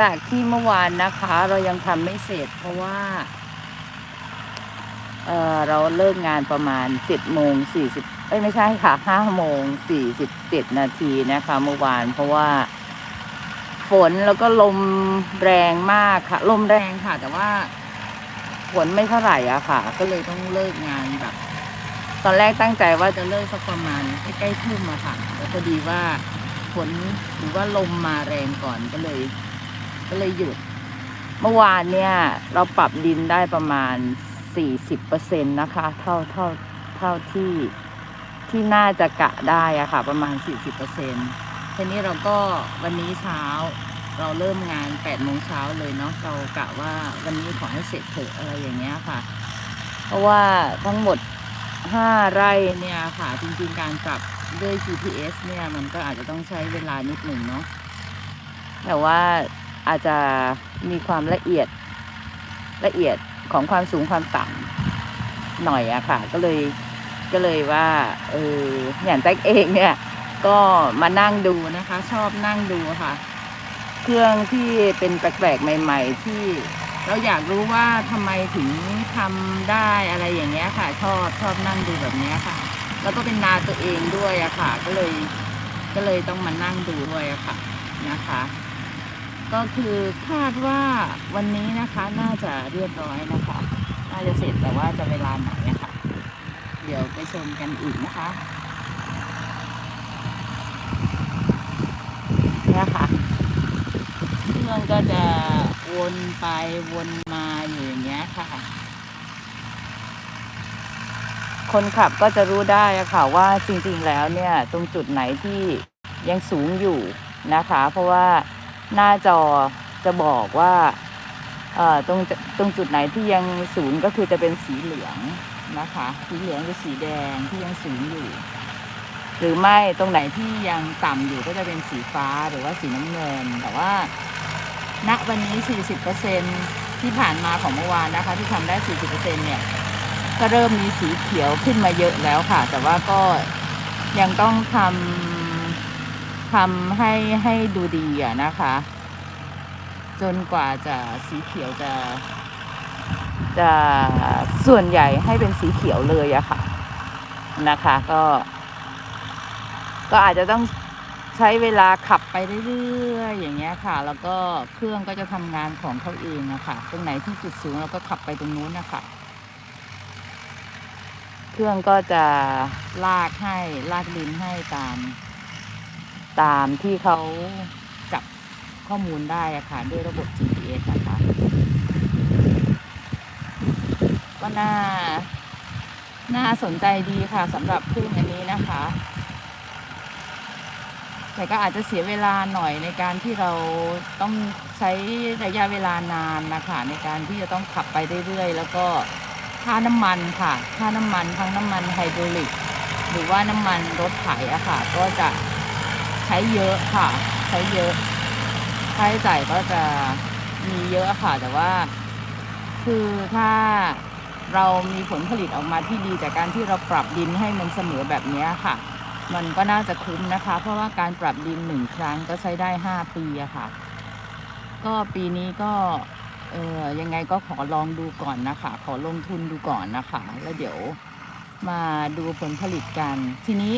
จากที่เมื่อวานนะคะ เรายังทำไม่เสร็จ เพราะว่าเออเราเลิกงานประมาณเจ็ดโมงสี่สิบเอ้ยไม่ใช่ค่ะห้าโมงสี่สิบเจ็ดนาทีนะคะ เมื่อวานเพราะว่า ฝนแล้วก็ลมแรงมากค่ะ ลมแรงค่ะ แต่ว่าฝนไม่เท่าไหร่อะค่ะ ก็เลยต้องเลิกงานแบบ ตอนแรกตั้งใจว่าจะเลิกสักประมาณใกล้ๆทุ่มอะค่ะแต่พอดีว่าฝนหรือว่าลมมาแรงก่อนก็เลย ก็เลยหยุด เมื่อวานเนี่ยเราปรับดินได้ประมาณสี่สิบเปอร์เซ็นตนะคะ เท่าเท่าเท่าที่ที่น่าจะกะได้อะค่ะ ประมาณสี่สิบเปอร์เซ็นทีนี้เราก็วันนี้เช้าเราเริ่มงานแปดโมงเช้าเลยเนาะเรากะว่าวันนี้ขอให้เสร็จเถอะอะไรอย่างเงี้ยค่ะ เพราะว่าทั้งหมดห้าไร่เนี่ยค่ะ จริงๆการปรับด้วย GPS เนี่ย มันก็อาจจะต้องใช้เวลานิดหนึ่งเนาะแต่ว่า อาจจะมีความละเอียดละเอียดของความสูงความต่ำหน่อยอะค่ะ ก็เลยก็เลยว่าเอออย่างแจ็คเองเนี่ย ก็มานั่งดูนะคะ ชอบนั่งดูค่ะ เครื่องที่เป็นแปลกๆใหม่ ๆ ที่เราอยากรู้ว่าทำไมถึงทำได้อะไรอย่างเงี้ยค่ะ ชอบชอบนั่งดูแบบเนี้ยค่ะ แล้วก็เป็นนาตัวเองด้วยอะค่ะ ก็เลยก็เลยต้องมานั่งดูด้วยอะค่ะนะคะ ก็คือคาดว่าวันนี้นะคะน่าจะเรียบร้อยนะคะ น่าจะเสร็จแต่ว่าจะเวลาไหนอะคะ เดี๋ยวไปชมกันอีกนะคะเนี่ยค่ะเครื่องก็จะวนไปวนมาอยู่อย่างเงี้ยค่ะ คนขับก็จะรู้ได้ค่ะว่าจริงๆแล้วเนี่ย ตรงจุดไหนที่ยังสูงอยู่นะคะ เพราะว่า หน้าจอจะบอกว่าตรงตรงจุดไหนที่ยังสูงก็คือจะเป็นสีเหลืองนะคะ สีเหลืองหรือสีแดงที่ยังสูงอยู่ หรือไม่ตรงไหนที่ยังต่ำอยู่ก็จะเป็นสีฟ้าหรือว่าสีน้ำเงิน แต่ว่า ณวันนี้ 40%ที่ผ่านมาของเมื่อวานนะคะ ที่ทำได้ 40%เนี่ยก็เริ่มมีสีเขียวขึ้นมาเยอะแล้วค่ะ แต่ว่าก็ยังต้องทำ ทำให้ให้ดูดีอะนะคะ จนกว่าจะสีเขียวจะ จะส่วนใหญ่ให้เป็นสีเขียวเลยอะค่ะ นะคะ ก็ ก็อาจจะต้องใช้เวลาขับไปเรื่อยๆอย่างเงี้ยค่ะ แล้วก็เครื่องก็จะทำงานของเขาเองนะคะตรงไหนที่จุดสูงเราก็ขับไปตรงนู้นนะคะเครื่องก็จะลากให้ลากดินให้ตาม ตามที่เขาจับข้อมูลได้อะค่ะด้วยระบบ GPS นะคะก็น่า น่าสนใจดีค่ะสำหรับเครื่งอันนี้นะคะ แต่ก็อาจจะเสียเวลาหน่อยในการที่เราต้องใช้ระยะเวลานานนะคะในการที่จะต้องขับไปเรื่อยๆ แล้วก็ค่าน้ำมันค่ะ ค่าน้ำมันทั้งน้ำมันไฮดรอลิก หรือว่าน้ำมันรถไถอะค่ะ ก็จะ ช้เยอะค่ะ ใช้เยอะค่าใช้จ่ายก็จะมีเยอะค่ะ แต่ว่า คือถ้าเรามีผลผลิตออกมาที่ดีจากการที่เราปรับดินให้มันเสมอแบบนี้ค่ะ มันก็น่าจะคุ้มนะคะ เพราะว่าการปรับดินหนึ่งครั้งก็ใช้ได้ห้าปีอะค่ะ ก็ปีนี้ก็เออยังไงก็ขอลองดูก่อนนะคะ ขอลงทุนดูก่อนนะคะ แล้วเดี๋ยวมาดูผลผลิตกันทีนี้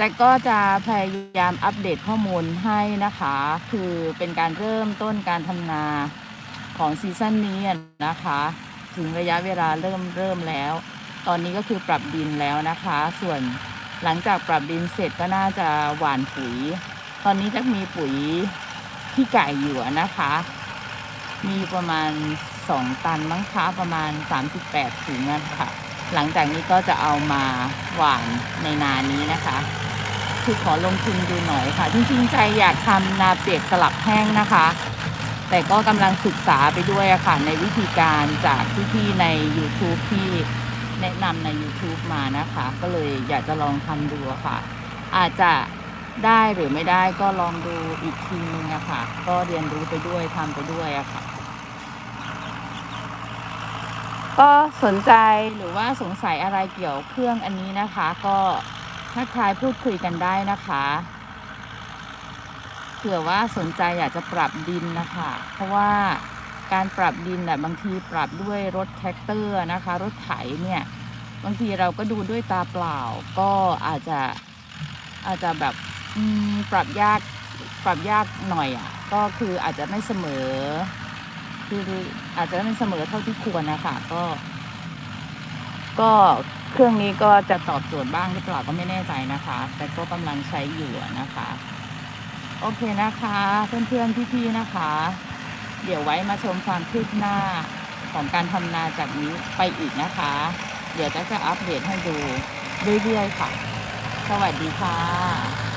แจ็คก็จะพยายามอัปเดตข้อมูลให้นะคะ คือเป็นการเริ่มต้นการทำนาของซีซั่นนี้นะคะ ถึงระยะเวลาเริ่มเริ่มแล้ว ตอนนี้ก็คือปรับดินแล้วนะคะ ส่วนหลังจากปรับดินเสร็จก็น่าจะหว่านปุ๋ย ตอนนี้จะมีปุ๋ยที่ไก่อยู่นะคะ มีประมาณ 2 ตันมั้งคะประมาณ 38ถุงนะคะหลังจากนี้ก็จะเอามาหว่านในนานี้นะคะ คือขอลงทุนดูหน่อยค่ะ จริงๆใจอยากทำนาเปียกสลับแห้งนะคะ แต่ก็กำลังศึกษาไปด้วยอะค่ะ ในวิธีการจากพี่ๆใน YouTube ที่แนะนำใน YouTube มานะคะ ก็เลยอยากจะลองทำดูอะค่ะ อาจจะได้หรือไม่ได้ก็ลองดูอีกทีนึงอะค่ะ ก็เรียนรู้ไปด้วยทำไปด้วยอะค่ะ ก็สนใจหรือว่าสงสัยอะไรเกี่ยวเครื่องอันนี้นะคะ ก็ ทักทายพูดคุยกันได้นะคะเผื่อว่าสนใจอยากจะปรับดินนะคะ เพราะว่าการปรับดินน่ะบางทีปรับด้วยรถแท็กเตอร์นะคะ รถไถเนี่ยบางทีเราก็ดูด้วยตาเปล่า ก็อาจจะอาจจะแบบปรับยากปรับยากหน่อยอะก็คืออาจจะไม่เสมอ คืออาจจะไม่เสมอเท่าที่ควรนะคะก็ ก็ เครื่องนี้ก็จะตอบโจทย์บ้างหรือเปล่าก็ไม่แน่ใจนะคะ แต่ก็กำลังใช้อยู่นะคะ โอเคนะคะ เพื่อนๆพี่ๆนะคะ เดี๋ยวไว้มาชมความคืบหน้าของการทำนาจากนี้ไปอีกนะคะ เดี๋ยวจะจะอัปเดตให้ดูเรื่อยๆค่ะ สวัสดีค่ะ